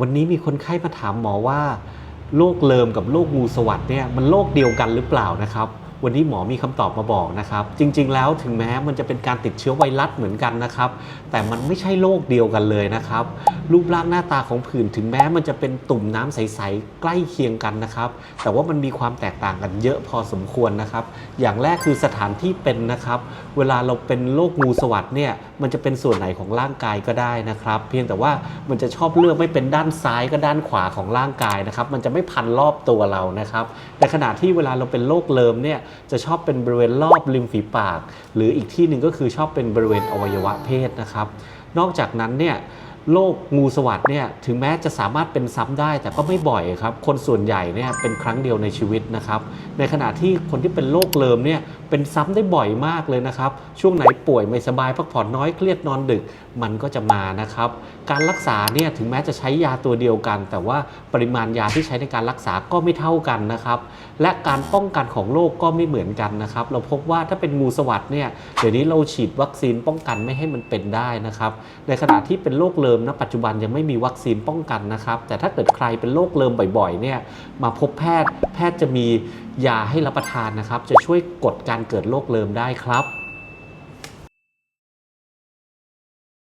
วันนี้มีคนไข้มาถามหมอว่าโรคเลิมกับโรคงูสวัสด์เนี่ยมันโรคเดียวกันหรือเปล่านะครับ วันนี้หมอมีคำตอบมาบอกนะครับ จริง ๆ แล้วถึงแม้มันจะเป็นการติดเชื้อไวรัสเหมือนกันนะครับ แต่มันไม่ใช่โรคเดียวกันเลยนะครับ รูปร่างหน้าตาของผื่นถึงแม้มันจะเป็นตุ่มน้ำใส ๆ ใกล้เคียงกันนะครับ แต่ว่ามันมีความแตกต่างกันเยอะพอสมควรนะครับ อย่างแรกคือสถานที่เป็นนะครับ เวลาเราเป็นโรคงูสวัสด์เนี่ยมันจะเป็นส่วนไหนของร่างกายก็ได้นะครับ เพียงแต่ว่ามันจะชอบเลือกไม่เป็นด้านซ้ายก็ด้านขวาของร่างกายนะครับ มันจะไม่พันรอบตัวเรานะครับในขณะที่เวลาเราเป็นโรคเลิมเนี่ยจะชอบเป็นบริเวณรอบริมฝีปาก หรืออีกที่หนึ่งก็คือชอบเป็นบริเวณอวัยวะเพศนะครับ นอกจากนั้นเนี่ยโรคงูสวัสด์เนี่ยถึงแม้จะสามารถเป็นซ้ำได้แต่ก็ไม่บ่อยครับ คนส่วนใหญ่เนี่ยเป็นครั้งเดียวในชีวิตนะครับ ในขณะที่คนที่เป็นโรคเลิมเนี่ย เป็นซ้ำได้บ่อยมากเลยนะครับ ช่วงไหนป่วยไม่สบายพักผ่อนน้อยเครียดนอนดึกมันก็จะมานะครับ การรักษาเนี่ยถึงแม้จะใช้ยาตัวเดียวกัน แต่ว่าปริมาณยาที่ใช้ในการรักษาก็ไม่เท่ากันนะครับ และการป้องกันของโรคก็ไม่เหมือนกันนะครับ เราพบว่าถ้าเป็นงูสวัสด์เนี่ยเดี๋ยวนี้เราฉีดวัคซีนป้องกันไม่ให้มันเป็นได้นะครับ ในขณะที่เป็นโรคเลิมณปัจจุบันยังไม่มีวัคซีนป้องกันนะครับ แต่ถ้าเกิดใครเป็นโรคเลิมบ่อยๆเนี่ยมาพบแพทย์แพทย์จะมี ยาให้รับประทานนะครับ จะช่วยกดการเกิดโรคเลิมได้ครับ